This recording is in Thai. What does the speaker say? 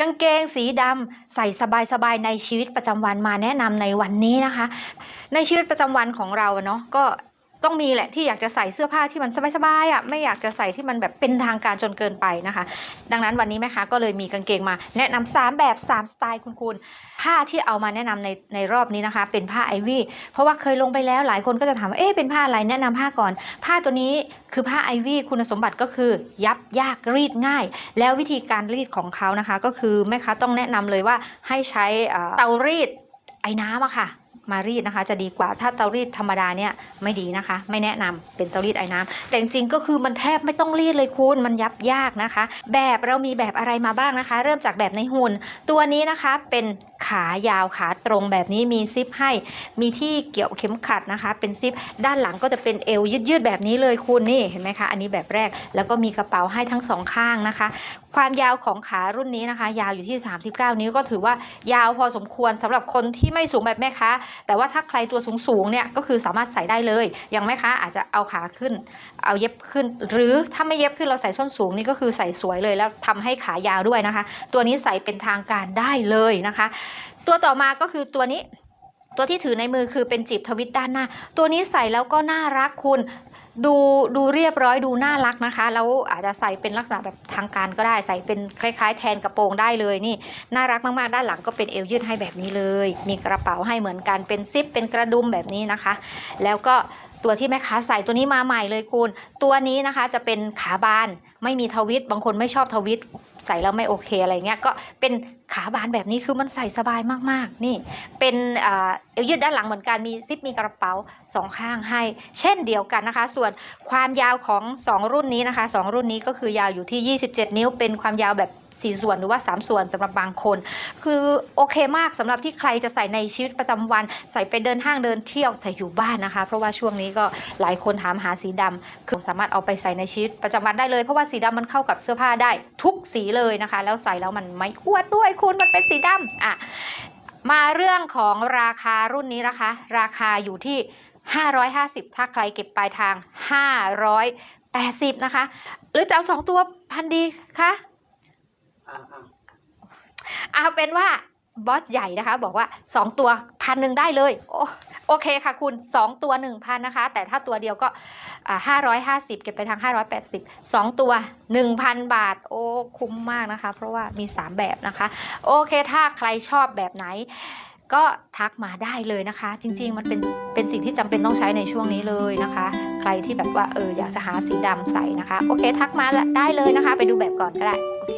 กางเกงสีดำใส่สบายๆในชีวิตประจำวันมาแนะนำในวันนี้นะคะ ในชีวิตประจำวันของเราเนาะก็ ต้องมีแหละที่อยากจะใส่เสื้อผ้าที่มันสบายๆอะไม่อยากจะใส่ที่มันแบบเป็นทางการจนเกินไปนะคะ ดังนั้นวันนี้แม่ค้าก็เลยมีกางเกงมา แนะนำสามแบบสามสไตล์คุณคุณผ้าที่เอามาแนะนำในในรอบนี้นะคะ เป็นผ้าไอวี่เพราะว่าเคยลงไปแล้วหลายคนก็จะถามว่าเอ๊ะเป็นผ้าอะไรแนะนำผ้าก่อน ผ้าตัวนี้คือผ้าไอวี่คุณสมบัติก็คือยับยากรีดง่าย แล้ววิธีการรีดของเขานะคะ ก็คือแม่ค้าต้องแนะนำเลยว่าให้ใช้เอ่อเตารีดไอ้น้ำอะค่ะมารีดนะคะจะดีกว่าถ้าเตารีดธรรมดาเนี่ยไม่ดีนะคะ ไม่แนะนำเป็นเตารีดไอ้น้ำแต่จริงก็คือมันแทบไม่ต้องรีดเลยคุณมันยับยากนะคะ แบบเรามีแบบอะไรมาบ้างนะคะ เริ่มจากแบบในหุ่นตัวนี้นะคะเป็นขายาวขาตรงแบบนี้มีซิปให้ มีที่เกี่ยวเข็มขัดนะคะ เป็นซิปด้านหลังก็จะเป็นเอวยืดๆแบบนี้เลยคุณนี่เห็นไหมคะอันนี้แบบแรกแล้วก็มีกระเป๋าให้ทั้งสองข้างนะคะ ความยาวของขารุ่นนี้นะคะ ยาวอยู่ที่ 39 นิ้วก็ถือว่ายาวพอสมควรสำหรับคนที่ไม่สูงแบบแม่ค้าแต่ว่าถ้าใครตัวสูงๆเนี่ยก็คือสามารถใส่ได้เลยอย่างแม่คะอาจจะเอาขาขึ้น เอาเย็บขึ้น หรือถ้าไม่เย็บขึ้นเราใส่ส้นสูงนี่ก็คือใส่สวยเลยแล้วทำให้ขายาวด้วยนะคะ ตัวนี้ใส่เป็นทางการได้เลยนะคะ ตัวต่อมาก็คือตัวนี้ตัวที่ถือในมือคือเป็นจีบทวิตด้านหน้า ตัวนี้ใส่แล้วก็น่ารักคุณ ดูดูเรียบร้อยดูน่ารักนะคะ แล้วอาจจะใส่เป็นลักษณะแบบทางการก็ได้ใส่เป็นคล้ายๆ แทนกระโปรงได้เลยนี่น่ารักมากๆ ด้านหลังก็เป็นเอวยืดให้แบบนี้เลย มีกระเป๋าให้เหมือนกันเป็นซิปเป็นกระดุมแบบนี้นะคะ แล้วก็ตัวที่แม่ค้าใส่ตัวนี้มาใหม่เลยคุณ ตัวนี้นะคะจะเป็นขาบานไม่มีทวิตบางคนไม่ชอบทวิต ใส่แล้วไม่โอเคอะไรเงี้ยก็เป็นขาบานแบบนี้คือมันใส่สบายมากๆ นี่เป็นอเอวยืดด้านหลังเหมือนกันมีซิปมีกระเป๋าสองข้างให้ เช่นเดียวกันนะคะ ส่วนความยาวของ 2 รุ่นนี้นะคะสองรุ่นนี้ก็คือยาวอยู่ที่ 27 นิ้ว เป็นความยาวแบบ 4 ส่วนหรือว่า 3 ส่วนสำหรับบางคน คือโอเคมากสำหรับที่ใครจะใส่ในชีวิตประจำวัน ใส่ไปเดินห้างเดินเที่ยวใส่อยู่บ้านนะคะ เพราะว่าช่วงนี้ก็หลายคนถามหาสีดำคือสามารถเอาไปใส่ในชีวิตประจำวันได้เลยเพราะว่าสีดำมันเข้ากับเสื้อผ้าได้ทุกสีเลยนะคะ แล้วใส่แล้วมันไม่อ้วนด้วยคุณมันเป็นสีดำอะมาเรื่องของราคารุ่นนี้นะคะ ราคาอยู่ที่ 550 ถ้าใครเก็บปลายทาง 580 นะคะ หรือจะเอาสองตัวพันดีคะอ่าอ่าเอาเป็นว่า บอสใหญ่นะคะบอกว่า 2 ตัวพันหนึ่งได้เลยโอโอเคค่ะคุณ 2 ตัว 1,000นะคะ แต่ถ้าตัวเดียวก็อ่า550 เก็บไปทาง 580 2 ตัว 1,000 บาท โอ้คุ้มมากนะคะ เพราะว่ามี 3 แบบนะคะ โอเคถ้าใครชอบแบบไหน ก็ทักมาได้เลยนะคะ จริง ๆ มันเป็นเป็นสิ่งที่จำเป็นต้องใช้ในช่วงนี้เลยนะคะ ใครที่แบบว่าเอออยากจะหาสีดำใส่นะคะ โอเค ทักมาได้เลยนะคะ ไปดูแบบก่อนก็ได้โอเค